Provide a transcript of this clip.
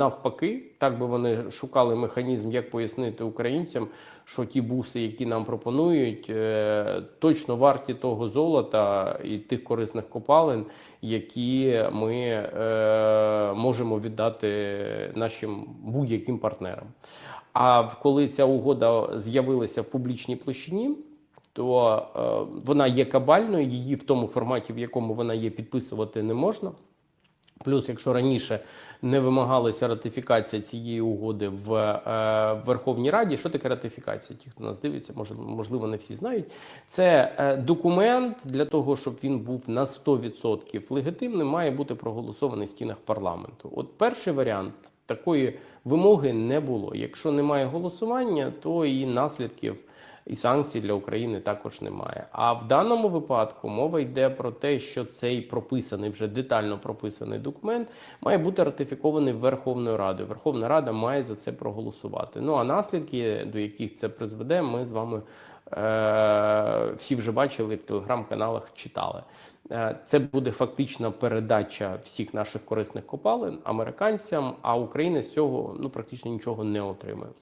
Навпаки, так би вони шукали механізм, як пояснити українцям, що ті буси, які нам пропонують, е, точно варті того золота і тих корисних копалин, які ми е, можемо віддати нашим будь-яким партнерам. А коли ця угода з'явилася в публічній площині, то е, вона є кабальною, її в тому форматі, в якому вона є, підписувати не можна. Плюс, якщо раніше не вимагалася ратифікація цієї угоди в е, Верховній Раді, що таке ратифікація? Ті, хто нас дивиться, може, можливо, не всі знають. Це е, документ для того, щоб він був на 100% легітимним, має бути проголосований в стінах парламенту. От перший варіант такої вимоги не було. Якщо немає голосування, то і наслідків і санкцій для України також немає. А в даному випадку мова йде про те, що цей прописаний вже детально прописаний документ має бути ратифікований Верховною Радою. Верховна Рада має за це проголосувати. Ну а наслідки, до яких це призведе, ми з вами е- всі вже бачили в телеграм-каналах, читали. Е, Це буде фактична передача всіх наших корисних копалин американцям, а Україна з цього ну практично нічого не отримає.